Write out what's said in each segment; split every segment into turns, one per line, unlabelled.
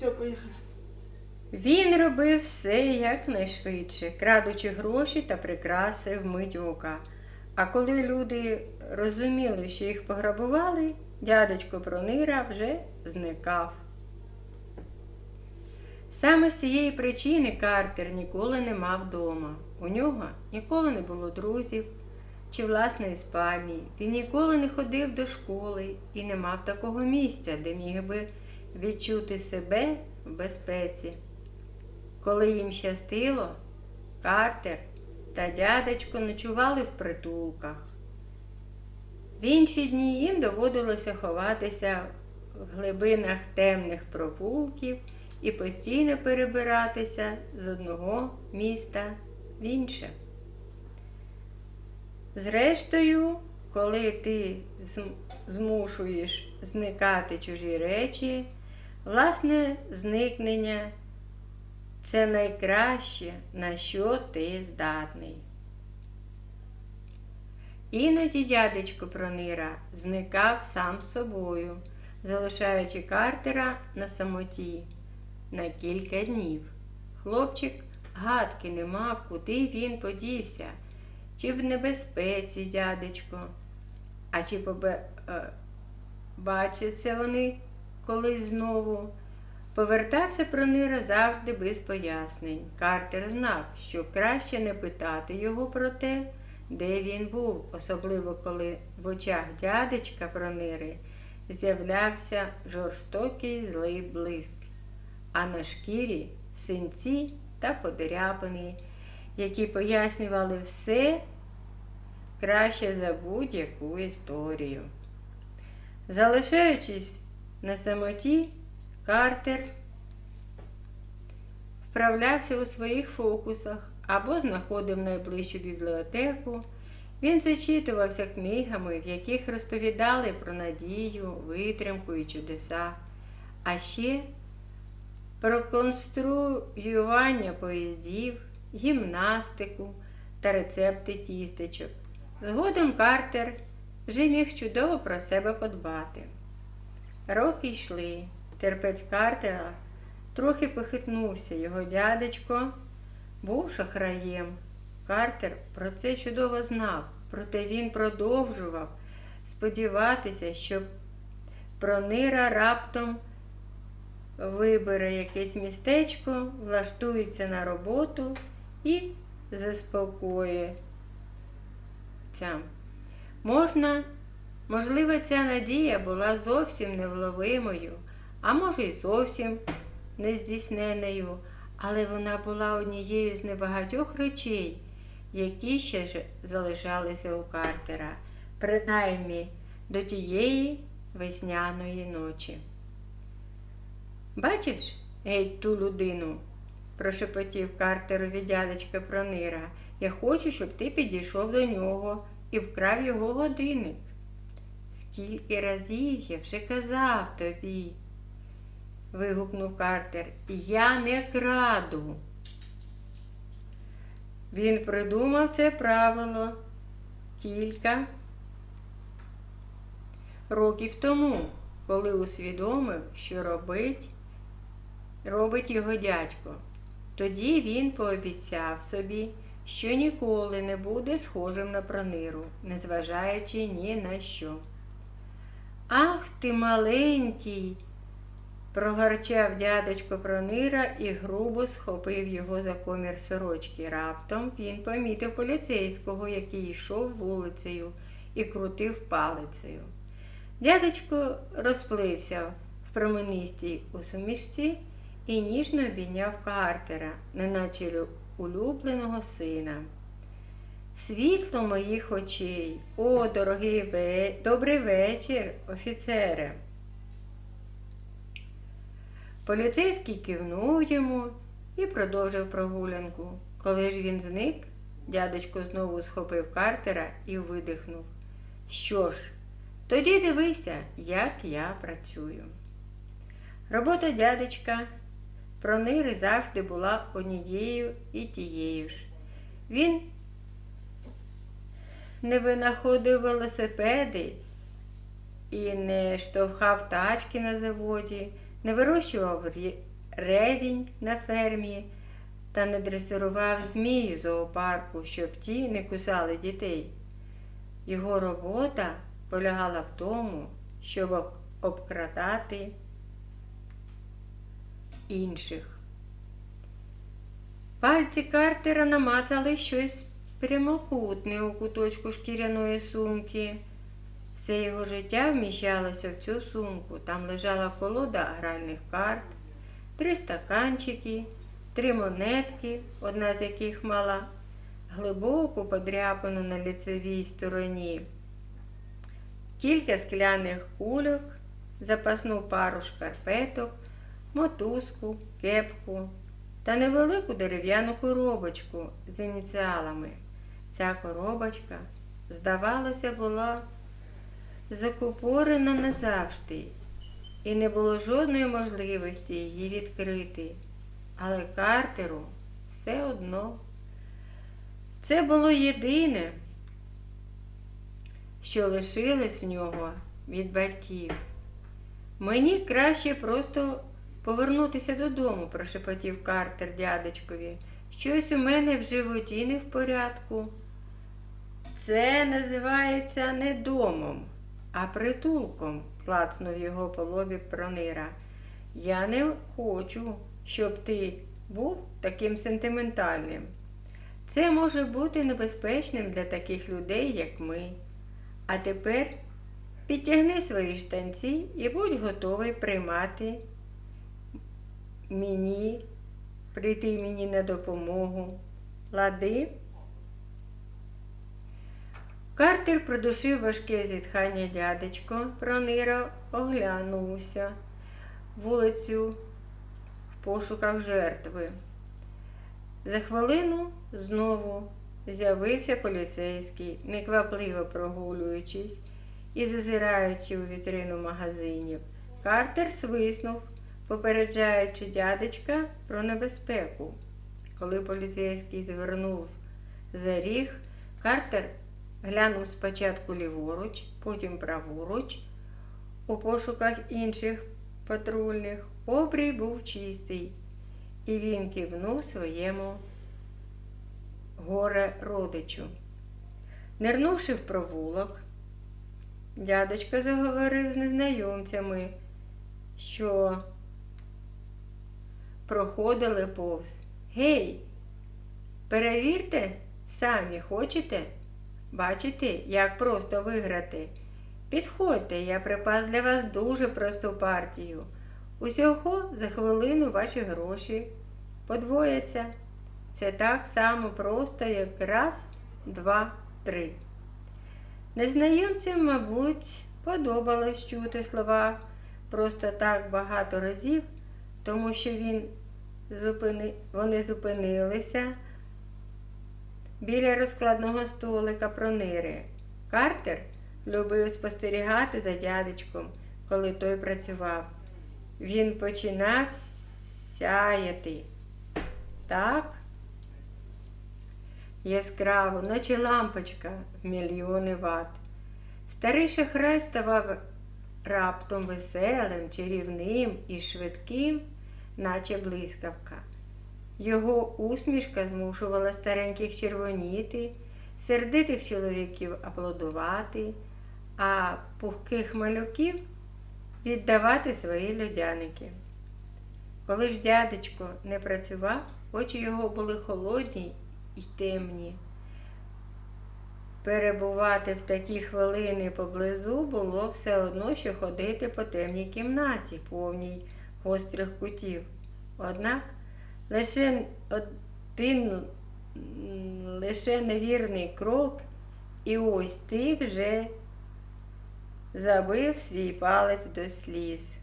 Все, поїхали.
Він робив все якнайшвидше, крадучи гроші та прикраси вмить ока. А коли люди розуміли, що їх пограбували, дядечко Пронира вже зникав. Саме з цієї причини Картер ніколи не мав дома. У нього ніколи не було друзів чи власної спальні. Він ніколи не ходив до школи і не мав такого місця, де міг би відчути себе в безпеці. Коли їм щастило, Картер та дядечко ночували в притулках. В інші дні їм доводилося ховатися в глибинах темних провулків і постійно перебиратися з одного міста в інше. Зрештою, коли ти змушуєш зникати чужі речі, власне зникнення це найкраще, на що ти здатний. Іноді дядечко Пронира зникав сам собою, залишаючи Картера на самоті на кілька днів. Хлопчик гадки не мав, куди він подівся, чи в небезпеці дядечко, а чи побе... е, вони колись знову. Повертався Пронира завжди без пояснень. Картер знав, що краще не питати його про те, де він був, особливо коли в очах дядечка Пронири з'являвся жорстокий злий блиск, а на шкірі синці та подряпини, які пояснювали все краще за будь-яку історію. Залишаючись на самоті, Картер вправлявся у своїх фокусах або знаходив найближчу бібліотеку. Він зачитувався книгами, в яких розповідали про надію, витримку і чудеса, а ще про конструювання поїздів, гімнастику та рецепти тістечок. Згодом Картер вже міг чудово про себе подбати. Роки йшли. Терпець Картера трохи похитнувся. Його дядечко був шахраєм. Картер про це чудово знав, проте він продовжував сподіватися, що пронира раптом вибере якесь містечко, влаштується на роботу і заспокоїться. Можна Можливо, ця надія була зовсім невловимою, а може й зовсім нездійсненою, але вона була однією з небагатьох речей, які ще ж залишалися у Картера, принаймні до тієї весняної ночі. Бачиш, геть ту людину, прошепотів Картерові дядечка Пронира. Я хочу, щоб ти підійшов до нього і вкрав його годинник. Скільки разів я вже казав тобі, вигукнув Картер, я не краду. Він придумав це правило кілька років тому, коли усвідомив, що робить, робить його дядько. Тоді він пообіцяв собі, що ніколи не буде схожим на прониру, незважаючи ні на що. Ах ти маленький, прогарчав дядечко Пронира і грубо схопив його за комір сорочки. Раптом він помітив поліцейського, який йшов вулицею і крутив палицею. Дядечко розплився в променистій усумішці і ніжно обійняв Картера, неначе улюбленого сина. Світло моїх очей. О, дорогий ве... добрий вечір, офіцере. Поліцейський кивнув йому і продовжив прогулянку. Коли ж він зник, дядечко знову схопив Картера і видихнув. Що ж, тоді дивися, як я працюю. Робота дядечка Пронири завжди була однією і тією ж. Він не винаходив велосипеди і не штовхав тачки на заводі, не вирощував ревінь на фермі та не дресирував змію зоопарку, щоб ті не кусали дітей. Його робота полягала в тому, щоб обкрадати інших. Пальці Картера намацали щось прямокутне у куточку шкіряної сумки. Все його життя вміщалося в цю сумку. Там лежала колода гральних карт, три стаканчики, три монетки, одна з яких мала глибоку подряпину на ліцевій стороні, кілька скляних кульок, запасну пару шкарпеток, мотузку, кепку та невелику дерев'яну коробочку з ініціалами. Ця коробочка, здавалося, була закупорена назавжди, і не було жодної можливості її відкрити. Але Картеру все одно. Це було єдине, що лишилось в нього від батьків. Мені краще просто повернутися додому, прошепотів Картер дядечкові. Щось у мене в животі не в порядку. Це називається не домом, а притулком, клацнув його по лобі пронира. Я не хочу, щоб ти був таким сентиментальним. Це може бути небезпечним для таких людей, як ми. А тепер підтягни свої штанці і будь готовий приймати мені, прийти мені на допомогу. Лади. Картер придушив важке зітхання дядечко, пронира оглянувся вулицю в пошуках жертви. За хвилину знову з'явився поліцейський, неквапливо прогулюючись і зазираючи у вітрину магазинів. Картер свиснув, попереджаючи дядечка про небезпеку. Коли поліцейський звернув за ріг, Картер глянув спочатку ліворуч, потім праворуч. У пошуках інших патрульних обрій був чистий, і він кивнув своєму горе родичу. Нирнувши в провулок, дядечко заговорив з незнайомцями, що проходили повз. Гей, перевірте, самі хочете? Бачите, як просто виграти? Підходьте, я припас для вас дуже просту партію. Усього за хвилину ваші гроші подвояться. Це так само просто, як раз, два, три. Незнайомцям, мабуть, подобалось чути слова просто так багато разів, тому що він зупини... вони зупинилися біля розкладного столика пронири. Картер любив спостерігати за дядечком, коли той працював. Він починав сяяти. Так? Яскраво, наче лампочка в мільйони ват. Старий шахрай ставав раптом веселим, чарівним і швидким, наче блискавка. Його усмішка змушувала стареньких червоніти, сердитих чоловіків аплодувати, а пухких малюків віддавати свої льодяники. Коли ж дядечко не працював, очі його були холодні й темні. Перебувати в такі хвилини поблизу було все одно, що ходити по темній кімнаті, повній гострих кутів. Однак лише один лише невірний крок, і ось ти вже забив свій палець до сліз.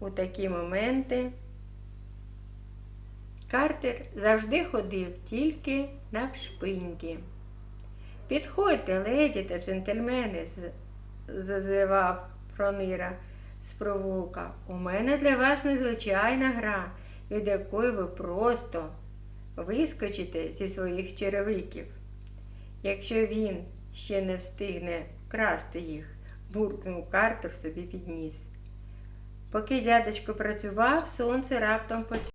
У такі моменти Картер завжди ходив тільки навшпиньки. Підходьте, леді та джентльмени, зазивав пронира з провулка. У мене для вас незвичайна гра, від якої ви просто вискочите зі своїх черевиків. Якщо він ще не встигне вкрасти їх, буркнув Картер собі підніс. Поки дядечко працював, сонце раптом потьмяло.